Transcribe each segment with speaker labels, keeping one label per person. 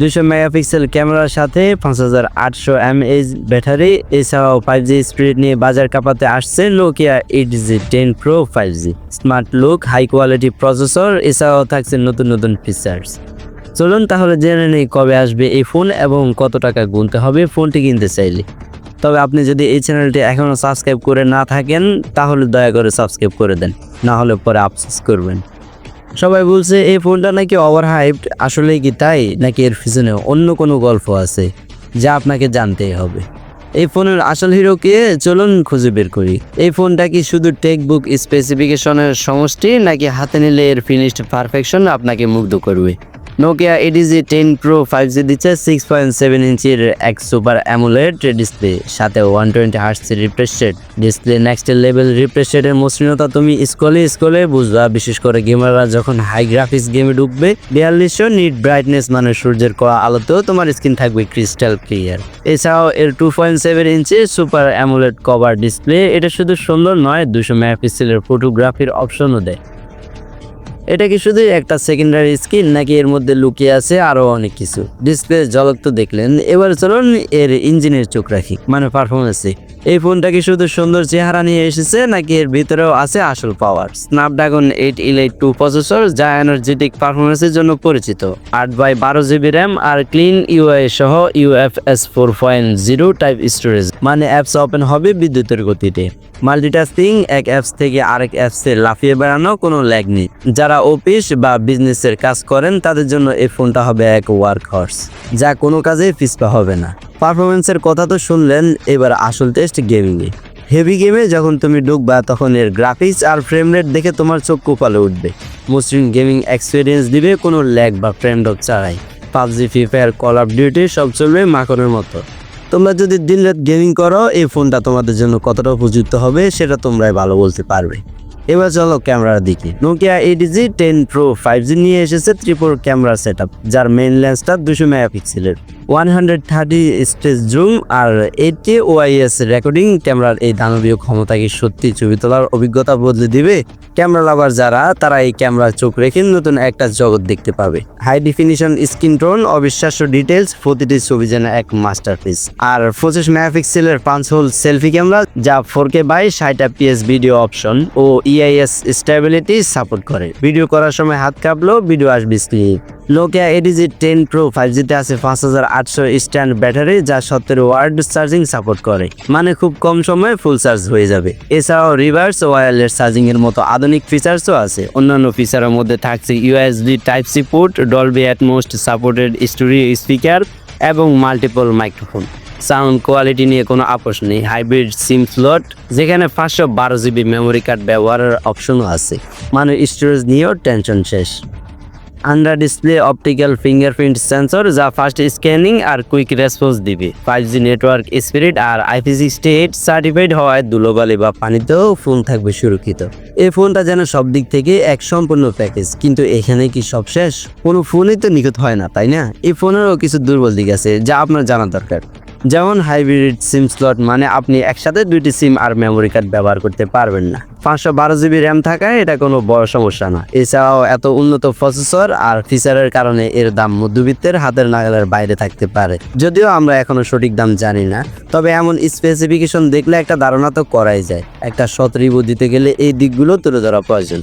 Speaker 1: দুশো মেগাপিক্সেল ক্যামেরার সাথে পাঁচ হাজার আটশো এমএইচ ব্যাটারি। এছাড়াও ফাইভ জি স্পিড নিয়ে বাজার কাঁপাতে আসছে Nokia eight G ten pro five G smart look high quality processor এছাড়াও থাকছে নতুন নতুন ফিচার্স চলুন তাহলে জেনে নেই কবে আসবে এই ফোন এবং কত টাকা গুনতে হবে ফোনটি কিনতে চাইলে। তবে আপনি যদি এই চ্যানেলটি এখনও সাবস্ক্রাইব করে না থাকেন, তাহলে দয়া করে সাবস্ক্রাইব করে দেন, না হলে পরে আফসোস করবেন। সবাই বলছে, এই ফোনটা নাকি ওভার হাইপড আসলে কি তাই? নাকি এর পিছনে অন্য কোনো গল্প আছে যা আপনাকে জানতেই হবে? এই ফোনের আসল হিরো কে? চলুন খুঁজে বের করি। এই ফোনটা কি শুধু টেকবুক স্পেসিফিকেশনের সমষ্টি, নাকি হাতে নিলে এর ফিনিশড পারফেকশন আপনাকে মুগ্ধ করবে? Nokia Edge ten pro five G দিচ্ছে সিক্স পয়েন্ট সেভেন ইঞ্চির এক সুপার অ্যামুলেট ডিসপ্লে সাথে one twenty hertz refresh rate display next level refresh রেটের মসৃণতা তুমি স্কলে স্কলে বুঝবা। বিশেষ করে গেমাররা যখন হাই গ্রাফিক্স গেমে ঢুকবে বিয়াল্লিশশো নিট ব্রাইটনেস মানে সূর্যের কড়া আলোতেও তোমার স্ক্রিন থাকবে ক্রিস্টাল ক্লিয়ার এছাড়াও এর two point seven inch super AMOLED cover display এটা শুধু সুন্দর নয়, দুশো মেগাপিক্সেলের ফটোগ্রাফির অপশনও দেয়। এটা কি শুধু একটা সেকেন্ডারি স্ক্রিন নাকি এর মধ্যে লুকিয়ে আছে আরও অনেক কিছু? ডিসপ্লে ঝলক তো দেখলেন। এবার চলুন এর ইঞ্জিনের চোখ রাখি মানে পারফরমেন্সে এই ফোনটা কি শুধু সুন্দর চেহারা নিয়ে এসেছে নাকি এর ভিতরেও আছে আসল power Snapdragon eight elite two processor যা এনার্জেটিক পারফরমেন্সের জন্য পরিচিত। আট বাই বারো জিবি র্যাম আর ক্লিন ইউআই সহ UFS four point zero type storage মানে অ্যাপস ওপেন হবে বিদ্যুতের গতিতে। মাল্টিটাস্কিং এক অ্যাপস থেকে আরেক অ্যাপসে লাফিয়ে বেড়ানো কোনো ল্যাগ নেই। যারা অফিস বা বিজনেসের কাজ করেন, তাদের জন্য এই ফোনটা হবে এক ওয়ার্ক হর্স যা কোনো কাজে পিছপা হবে না। পারফরমেন্সের কথা তো শুনলেন, এবার আসল টেস্ট গেমিংয়ে হেভি গেমে যখন তুমি ঢুকবা, তখন এর গ্রাফিক্স আর ফ্রেম রেট দেখে তোমার চোখ কপালে উঠবে। মসৃণ গেমিং এক্সপিরিয়েন্স দিবে কোনো ল্যাগ বা ফ্রেম ডক ছাড়াই PUBG free fire call of duty সব চলবে মাখনের মতো। তোমরা যদি দিন রাত গেমিং করো, এই ফোনটা তোমাদের জন্য কতটা উপযুক্ত হবে, সেটা তোমরাই ভালো বলতে পারবে। এবার চলো ক্যামেরার দিকে। Nokia Edge ten pro five G নিয়ে এসেছে ত্রিপুর ক্যামেরা সেট যার মেইন লেন্সটা দুশো মেগাপিক্সেলের। One hundred thirty stage zoom আর এইটটি ওআইএস রেকর্ডিং ক্যামেরার এই দানবীয় ক্ষমতা কি সত্যি ছবি তোলার অভিজ্ঞতা বদলে দিবে? ক্যামেরা লাভার যারা, তারা এই ক্যামেরার চোখ রেখে নতুন একটা জগৎ দেখতে পাবে। হাই ডিফিনিশন স্ক্রিন টোন অবিশ্বাস্য ডিটেলস প্রতিটি ছবি যেন এক মাস্টারপিস আর পঁচিশ মেগাপিক্সেলের পাঁচ হোল সেলফি ক্যামেরা, যা ফোর কে বাই ষাট এফপিএস ভিডিও অপশন ও ইআইএস স্টেবিলিটি সাপোর্ট করে। ভিডিও করার সময় হাত কাঁপলেও ভিডিও আসবে screen Nokia Edge ten pro five জিতে আছে পাঁচ হাজার আটশো স্ট্যান্ড ব্যাটারি, যা সত্তর ওয়ার্ড চার্জিং সাপোর্ট করে। মানে খুব কম সময়ে ফুল চার্জ হয়ে যাবে। এছাড়াও রিভার্স ওয়্যারলেস চার্জিং এর মতো আধুনিক ফিচার্সও আছে। অন্যান্য ফিচারের মধ্যে থাকছে USB type C port Dolby Atmos supported studio speaker এবং মাল্টিপল মাইক্রোফোন সাউন্ড কোয়ালিটি নিয়ে কোনো আপোষ নেই। হাইব্রিড সিম স্লট যেখানে পাঁচশো বারো জিবি মেমোরি কার্ড ব্যবহারের অপশনও আছে। মানে স্টোরেজ নিয়েও টেনশন শেষ। Under display optical fingerprint sensor যা ফাস্ট স্ক্যানিং আর কুইক রেসপন্স দিবে। ফাইভ জি নেটওয়ার্ক স্পিরিট আর আইপিসি স্টেট সার্টিফাইড হওয়ায় ধুলোবালি বা পানিতেও ফোন থাকবে সুরক্ষিত। এই ফোনটা যেন সব দিক থেকে এক সম্পূর্ণ প্যাকেজ কিন্তু এখানে কি সব শেষ? কোনো ফোনই তো নিখুঁত হয় না, তাই না? এই ফোনেরও কিছু দুর্বল দিক আছে, যা আপনার জানা দরকার। যেমন হাইব্রিড সিম স্লট মানে আপনি একসাথে দুইটি সিম আর মেমোরি কার্ড ব্যবহার করতে পারবেন না। পাঁচশো বারো জিবি র্যাম থাকায় এটা কোনো বড় সমস্যা না এছাড়াও এত উন্নত প্রসেসর আর ফিচারের কারণে এর দাম মধ্যবিত্তের হাতের নাগালের বাইরে থাকতে পারে। যদিও আমরা এখনও সঠিক দাম জানি না, তবে এমন স্পেসিফিকেশন দেখলে একটা ধারণা তো করাই যায়। একটা সৎ দিতে গেলে এই দিকগুলো তুলে ধরা প্রয়োজন।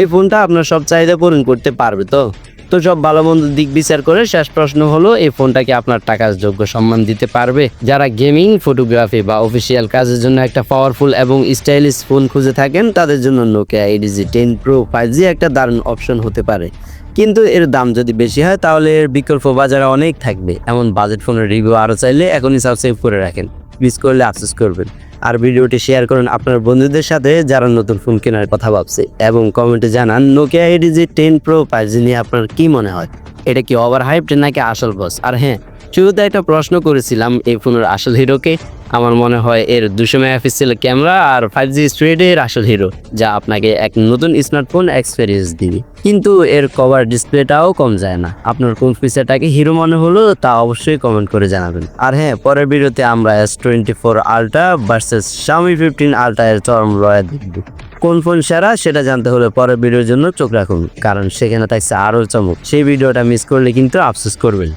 Speaker 1: এই ফোনটা আপনার সব চাহিদা পূরণ করতে পারবে তো? তো সব ভালো মন্দ দিক বিচার করে শেষ প্রশ্ন হলো, এই ফোনটাকে আপনার টাকার যোগ্য সম্মান দিতে পারবে? যারা গেমিং, ফটোগ্রাফি বা অফিসিয়াল কাজের জন্য একটা পাওয়ারফুল এবং স্টাইলিশ ফোন খুঁজে থাকেন, তাদের জন্য Nokia Edge ten pro five G একটা দারুণ অপশন হতে পারে। কিন্তু এর দাম যদি বেশি হয়, তাহলে এর বিকল্প বাজারে অনেক থাকবে। এমন বাজেট ফোনের রিভিউ আরও চাইলে এখনই সাবস্ক্রাইব করে রাখেন। মিস করলে আফসোস করবেন। আর ভিডিওটি শেয়ার করুন আপনার বন্ধুদের সাথে যারা নতুন ফোন কেনার কথা ভাবছে এবং কমেন্টে জানান Nokia Edge ten pro five G নিয়ে আপনার কি মনে হয়? এটা কি ওভার হাইপড নাকি আসল বস আর হ্যাঁ শুরুতে একটা প্রশ্ন করেছিলাম, এই ফোনের আসল হিরোকে আমার মনে হয় এর দুশো মেগাপিক্সেল ক্যামেরা আর ফাইভ জি স্ট্রেডের আসল হিরো যা আপনাকে এক নতুন স্মার্টফোন এক্সপিরিয়েন্স দিবে। কিন্তু এর কভার ডিসপ্লেটাও কম যায় না। আপনার কোন ফিচারটাকে হিরো মনে হলো, তা অবশ্যই কমেন্ট করে জানাবেন। আর হ্যাঁ পরের ভিডিওতে আমরা S twenty four ultra versus Xiaomi fifteen ultra এর চরম লড়াই দেখব। কোন ফোন সেরা, সেটা জানতে হলে পরের ভিডিওর জন্য চোখ রাখুন, কারণ সেখানে থাকছে আরও চমক। সেই ভিডিওটা মিস করলে কিন্তু আফসোস করবেন।